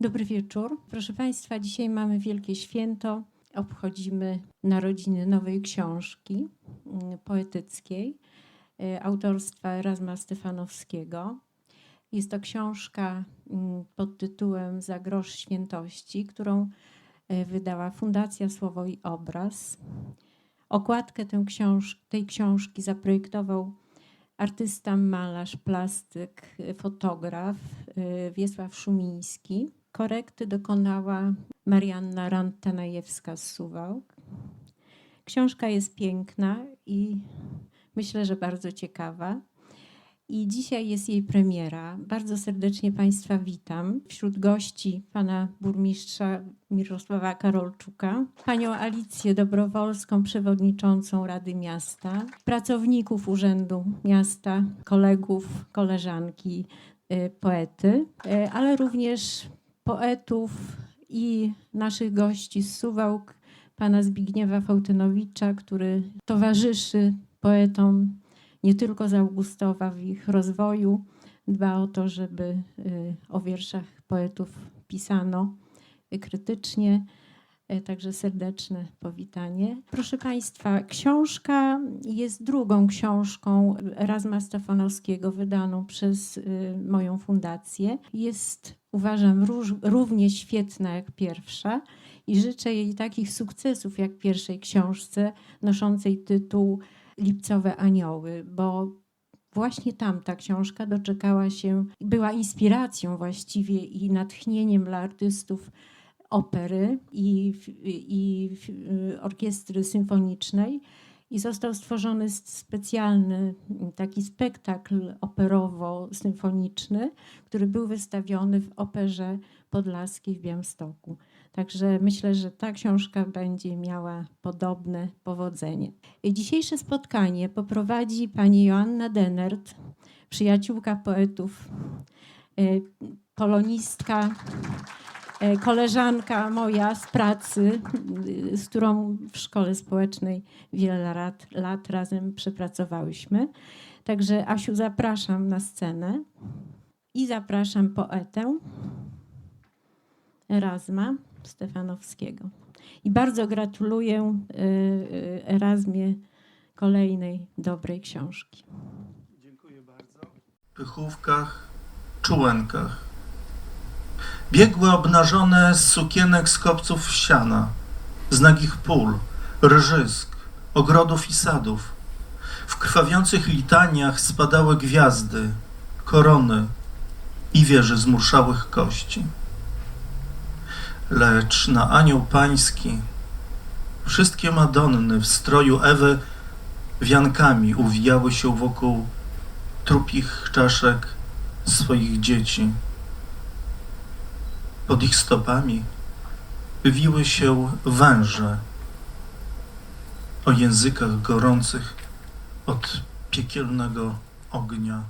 Dobry wieczór. Proszę Państwa, dzisiaj mamy wielkie święto. Obchodzimy narodziny nowej książki mm, poetyckiej e, autorstwa Erasma Stefanowskiego. Jest to książka mm, pod tytułem Za grosz świętości, którą e, wydała Fundacja Słowo i Obraz. Okładkę tej książki zaprojektował artysta, malarz, plastyk, e, fotograf Wiesław Szumiński. Korekty dokonała Marianna Rantanajewska z Suwałk. Książka jest piękna i myślę, że bardzo ciekawa. I dzisiaj jest jej premiera. Bardzo serdecznie Państwa witam. Wśród gości pana burmistrza Mirosława Karolczuka, panią Alicję Dobrowolską, przewodniczącą Rady Miasta, pracowników Urzędu Miasta, kolegów, koleżanki, y, poety, y, ale również poetów i naszych gości z Suwałk, pana Zbigniewa Fałtynowicza, który towarzyszy poetom nie tylko z Augustowa w ich rozwoju, dba o to, żeby y, o wierszach poetów pisano krytycznie. Y, Także serdeczne powitanie. Proszę Państwa, książka jest drugą książką Erasma Stefanowskiego, wydaną przez y, moją fundację. Jest, uważam, równie świetna jak pierwsza i życzę jej takich sukcesów jak pierwszej książce noszącej tytuł Lipcowe Anioły, bo właśnie tam ta książka doczekała się, była inspiracją właściwie i natchnieniem dla artystów opery i, i orkiestry symfonicznej. I został stworzony specjalny taki spektakl operowo-symfoniczny, który był wystawiony w Operze Podlaskiej w Białymstoku. Także myślę, że ta książka będzie miała podobne powodzenie. Dzisiejsze spotkanie poprowadzi pani Joanna Denert, przyjaciółka poetów, polonistka, e, koleżanka moja z pracy, y, z którą w szkole społecznej wiele lat, lat razem przepracowałyśmy. Także Asiu, zapraszam na scenę i zapraszam poetę Erasma Stefanowskiego. I bardzo gratuluję y, y, Erasmie kolejnej dobrej książki. Dziękuję bardzo. Pychówkach, czułenkach. Biegły obnażone z sukienek z kopców siana, z nagich pól, rżysk, ogrodów i sadów. W krwawiących litaniach spadały gwiazdy, korony i wieże z murszałych kości. Lecz na anioł pański wszystkie Madonny w stroju Ewy wiankami uwijały się wokół trupich czaszek swoich dzieci. Pod ich stopami wiły się węże o językach gorących od piekielnego ognia.